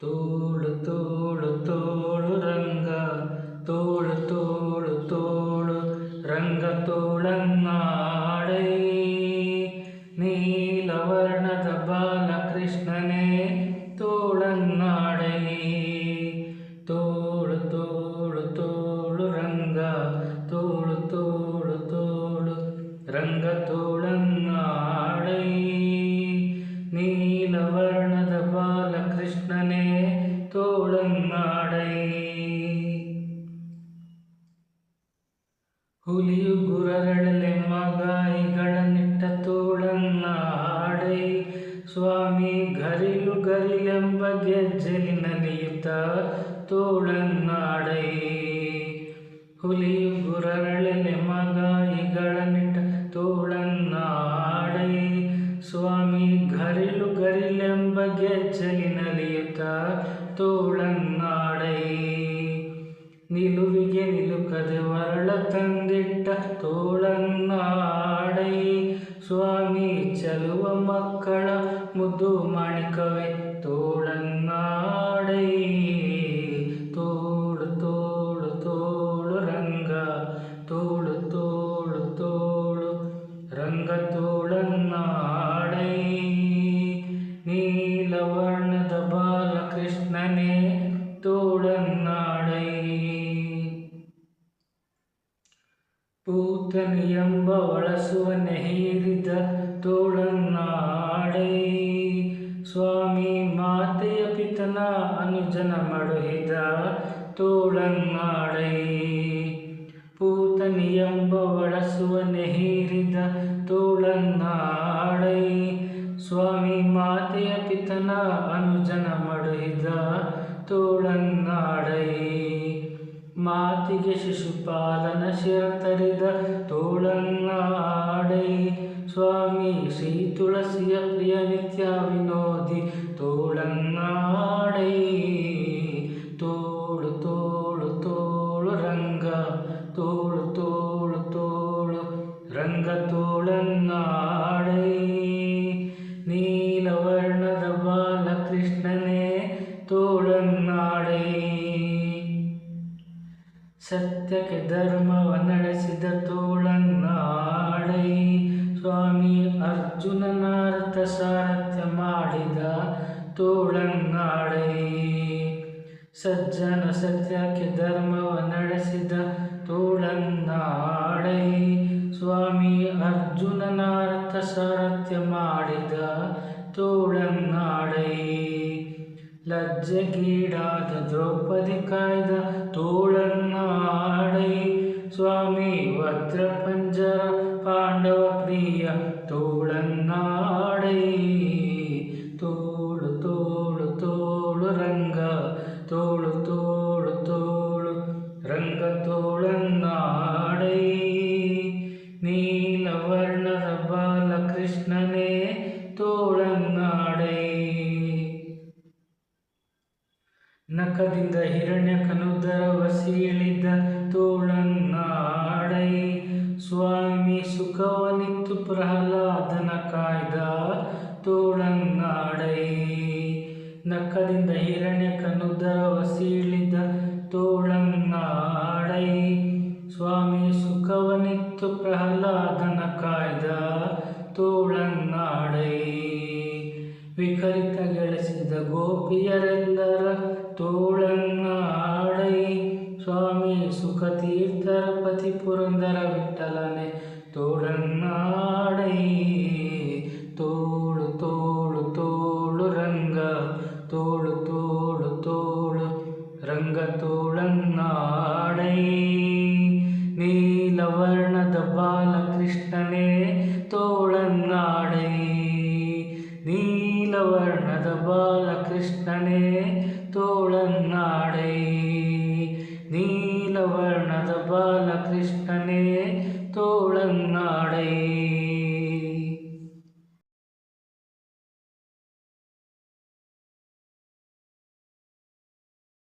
ತೋಳು ತೋಳು ತೋಳು ರಂಗ ತೋಳು ತೋಳು ತೋಳು ರಂಗ ತೋಳನ್ನಾಡೈ ಹುಲಿಯು ಗುರರಳಲೆ ಮಗಾಯಿಗಳ ನಿಟ್ಟ ತೋಳನ್ನಾಡೈ ಸ್ವಾಮಿ ಗರಿಲು ಗರಿಲೆಂಬ ಗೆಜ್ಜಲಿ ನಲಿಯುತ್ತ ತೋಳನ್ನಾಡೈ ಹುಲಿಯು ಗುರರಳೆಲೆ ಮಗಾಯಿಗಳ ನಿಟ್ಟ ತೋಳನ್ನಾಡೈ ಸ್ವಾಮಿ ಗರಿಲು ಗರಿಲೆಂಬ ಗೆಜ್ಜಲಿ ನಲಿಯುತ್ತ ತೋಳನ್ನಾಡೈ ನಿಲುವಿಗೆ ನಿಲುಕದೆ ವರಳ ತಂದಿಟ್ಟ ತೋಳನ್ನಾಡೈ. ಸ್ವಾಮಿ ಚಲುವ ಮಕ್ಕಳ ಮುದ್ದು ಮಾಣಿಕವೇ. ಎಂಬ ನೆಹೀರಿದ ಹೀರಿದ ತೋಳನ್ನಾಡೈ. ಸ್ವಾಮಿ, ಮಾತೆಯ ಪಿತನ ಅನುಜನ ಮಡುಹಿದ ತೋಳನ್ನಾಡೈ. ಪೂತನಿಯಂಬ ಬಳಸುವ ನೆಹೀರಿದ ಹೀರಿದ ತೋಳನ್ನಾಡೈ. ಸ್ವಾಮಿ, ಮಾತೆಯ ಪಿತನ ಅನುಜನ ಮಡುಹಿದ ತೋಳನ್ನಾಡೈ. ಮಾತಿಗೆ ಶಿಶುಪಾಲನ ಶಿರತರಿದ ತೋಳನ್ನಾಡೈ. ಸ್ವಾಮಿ, ಶ್ರೀ ತುಳಸಿಯ ಪ್ರಿಯ ನಿತ್ಯ ವಿನೋದಿ, ತೋಳನ್ನಾಡೈ. ತೋಳು ತೋಳು ತೋಳು ರಂಗ, ತೋಳು ತೋಳು ತೋಳು ರಂಗ ತೋಳನ್ನಾಡೈ ಸತ್ಯಕ್ಕೆ ಧರ್ಮವ ನಡೆಸಿದ ತೋಳನ್ನಾಡೈ. ಸ್ವಾಮಿ ಅರ್ಜುನನಾರ್ಥ ಸಾರಥ್ಯ ಮಾಡಿದ ತೋಳನ್ನಾಡೈ. ಸಜ್ಜನ ಸತ್ಯಕ್ಕೆ ಧರ್ಮವ ನಡೆಸಿದ ತೋಳನ್ನಾಡೈ. ಸ್ವಾಮಿ ಅರ್ಜುನನಾರ್ಥ ಸಾರಥ್ಯ ಮಾಡಿದ ಲಜ್ಜೆಗೀಡಾದ ದ್ರೌಪದಿ ಕಾಯ್ದ ತೋಳನ್ನಾಡೈ ಸ್ವಾಮಿ ವಜ್ರ ಪಂಜರ ಪಾಂಡವ ಪ್ರಿಯ ತೋಳನ್ನಾಡೈ ನಖದಿಂದ ಹಿರಣ್ಯಕನುದರವ ವಸಿಯಲಿದ್ದ ತೋಳನ್ನಾಡೈ. ಸ್ವಾಮಿ ಸುಖವನಿತ್ತು ಪ್ರಹ್ಲಾದನ ಕಾಯ್ದ ತೋಳನ್ನಾಡೈ. ನಕ್ಕದಿಂದ ಹಿರಣ್ಯ ಕನುದರ ಸೀಳಿದ ತೋಳನ್ನಾಡೈ. ಸ್ವಾಮಿ ಸುಖವನಿತ್ತು ಪ್ರಹ್ಲಾದನ ಕಾಯ್ದ ತೋಳನ್ನಾಡೈ. ಸ್ವಾಮಿ ಸುಖತೀರ್ಥರ ಪತಿ ಪುರಂದರ ವಿಠಲನೆ ತೋಳನ್ನಾಡೈ ತೋಳು ತೋಳು ತೋಳು ರಂಗ, ತೋಳು ತೋಳು ತೋಳು ರಂಗ ತೋಳನ್ನಾಡೈ. ನೀಲವರ್ಣದ ಬಾಲಕೃಷ್ಣನೇ ತೋಳನ್ನಾಡೈ. ನೀಲವರ್ಣದ ಬಾಲಕೃಷ್ಣನೇ